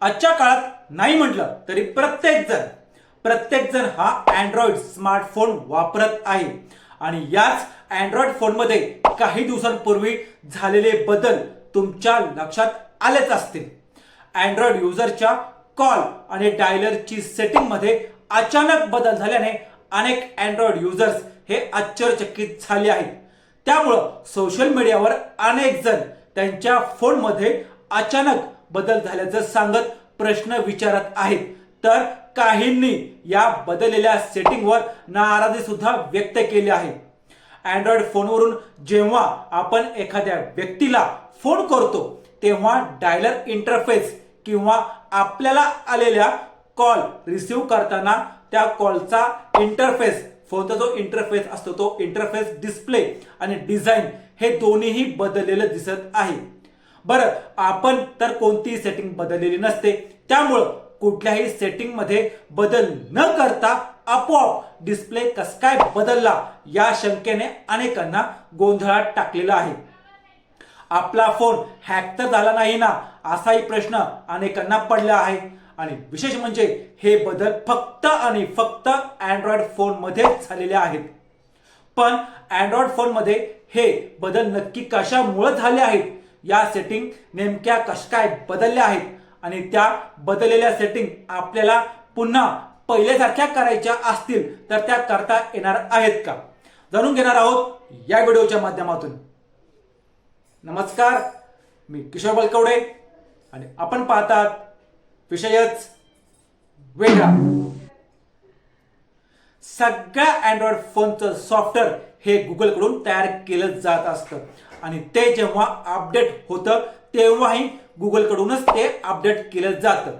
आजच्या काळात नाही म्हटलं तरी प्रत्येक जण प्रत्येक जण हा अँड्रॉइड स्मार्टफोन वापरत आहे. आणि याच अँड्रॉइड फोनमध्ये काही दिवसांपूर्वी झालेले बदल तुमच्या लक्षात आलेच असतील. अँड्रॉइड युजरच्या कॉल आणि डायलरची सेटिंगमध्ये अचानक बदल झाल्याने अनेक अँड्रॉइड युजर्स हे आश्चर्यचकित झाले आहेत. त्यामुळं सोशल मीडियावर अनेक जण त्यांच्या फोनमध्ये अचानक बदल झाल्याचं सांगत प्रश्न विचारत आहेत. तर काहींनी या बदललेल्या सेटिंगवर नाराजी सुद्धा व्यक्त केली आहे. अँड्रॉइड फोनवरून जेव्हा आपण एखाद्या व्यक्तीला फोन करतो तेव्हा डायलर इंटरफेस किंवा आपल्याला आलेल्या कॉल रिसीव करताना त्या कॉलचा इंटरफेस फोनचा जो इंटरफेस असतो तो इंटरफेस डिस्प्ले आणि डिझाईन हे दोन्हीही बदललेलं दिसत आहे. बरं आपण तर कोणतीही सेटिंग बदललेली नसते. त्यामुळं कुठल्याही सेटिंगमध्ये बदल न करता आपोआप डिस्प्ले कस काय बदलला या शंकेने अनेकांना गोंधळात टाकलेला आहे. आपला फोन हॅक तर झाला नाही ना असाही प्रश्न अनेकांना पडला आहे. आणि विशेष म्हणजे हे बदल फक्त आणि फक्त अँड्रॉइड फोनमध्येच झालेले आहेत. पण अँड्रॉइड फोनमध्ये हे बदल नक्की कशामुळे झाले आहेत? या सेटिंग नेमक्या कशा काय बदलल्या आहेत? आणि त्या बदललेल्या सेटिंग आपल्याला पुन्हा पहिल्यासारख्या करायच्या असतील तर त्या करता येणार आहेत का? जाणून घेणार आहोत या व्हिडिओच्या माध्यमातून. नमस्कार मी किशोर बलकवडे आणि आपण पाहतात विषयच वेगळा. सगळ्या अँड्रॉइड फोनचं सॉफ्टवेअर हे गुगलकडून तयार केलं जात असतं. आणि ते जेव्हा अपडेट होतं तेव्हाही गुगलकडूनच ते अपडेट केलं जातं.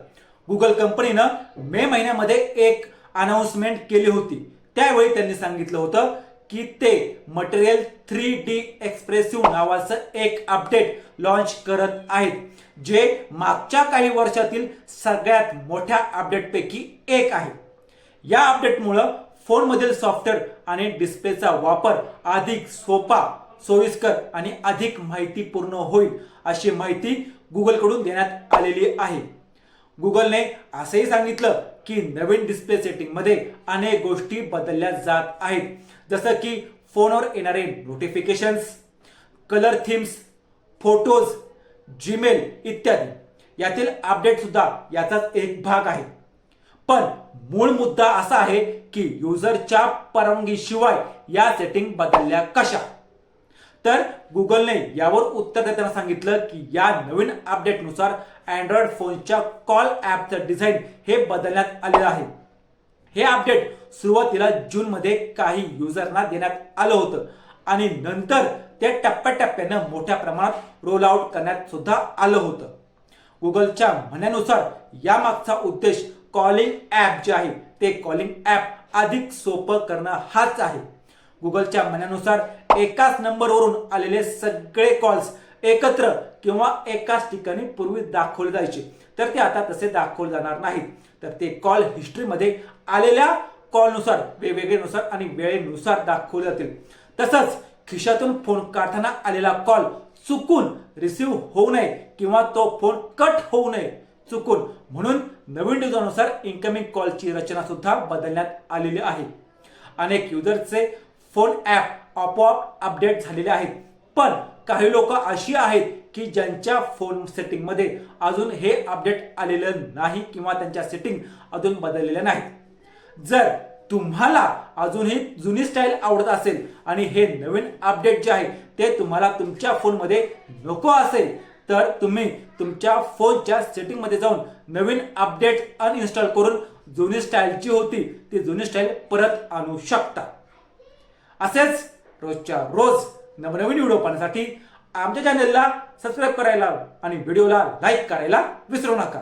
गुगल कंपनीनं मे महिन्यामध्ये एक अनाउन्समेंट केली होती. त्यावेळी त्यांनी सांगितलं होतं की ते मटेरियल थ्री डी एक्सप्रेसिव्ह नावाचं एक अपडेट लॉन्च करत आहेत जे मागच्या काही वर्षातील सगळ्यात मोठ्या अपडेटपैकी एक आहे. या अपडेटमुळं फोनमधील सॉफ्टवेअर आणि डिस्प्लेचा वापर अधिक सोपा सोयीस्कर आणि अधिक माहितीपूर्ण होईल अशी माहिती गुगलकडून देण्यात आलेली आहे. गुगलने असंही सांगितलं की नवीन डिस्प्ले सेटिंगमध्ये अनेक गोष्टी बदलल्या जात आहेत. जसं की फोनवर येणारे notifications colour themes photos Gmail इत्यादी. यातील अपडेट सुद्धा याचाच एक भाग आहे. पण मूळ मुद्दा असा आहे की युजरच्या परवानगीशिवाय या सेटिंग बदलल्या कशा? तर गुगलने यावर उत्तर देताना सांगितलं की या नवीन अपडेटनुसार अँड्रॉइड फोनच्या कॉल ॲपचं डिझाईन हे बदलण्यात आलेलं आहे. हे अपडेट सुरुवातीला जूनमध्ये काही युजरना देण्यात आलं होतं आणि नंतर ते टप्प्याटप्प्यानं मोठ्या प्रमाणात रोल आउट करण्यात सुद्धा आलं होतं. गुगलच्या म्हणण्यानुसार यामागचा उद्देश कॉलिंग ॲप जे आहे ते कॉलिंग ॲप अधिक सोपं करणं हाच आहे. गुगलच्या म्हणण्यानुसार एकाच नंबरवरून आलेले सगळे कॉल्स एकत्र किंवा एकाच ठिकाणी पूर्वी दाखवले जायचे. तर ते आता तसे दाखवले जाणार नाहीत. तर ते कॉल हिस्ट्रीमध्ये आलेल्या कॉलनुसार वेगवेगळेनुसार आणि वेळेनुसार दाखवले जातील. तसंच खिशातून फोन काढताना आलेला कॉल चुकून रिसिव्ह होऊ नये किंवा तो फोन कट होऊ नये चुकून. म्हणून नवीन डिझाईननुसार इन्कमिंग कॉलची रचना सुद्धा बदलण्यात आलेली आहे. अनेक युजरचे फोन ॲप आपोआप अपडेट झालेले आहेत. पण काही लोक अशी आहेत की ज्यांच्या फोन सेटिंगमध्ये अजून हे अपडेट आलेलं नाही किंवा त्यांच्या सेटिंग अजून बदललेल्या नाहीत. जर तुम्हाला अजूनही जुनी स्टाईल आवडत असेल आणि हे नवीन अपडेट जे आहे ते तुम्हाला तुमच्या फोनमध्ये नको असेल तर तुम्ही तुमच्या फोनच्या सेटिंगमध्ये जाऊन नवीन अपडेट अनइन्स्टॉल करून जुनी स्टाईल जी होती ती जुनी स्टाईल परत आणू शकता. असेच रोजच्या रोज नवनवीन व्हिडिओ पाहण्यासाठी आमच्या चॅनलला सबस्क्राईब करायला आणि व्हिडिओला लाईक करायला विसरू नका.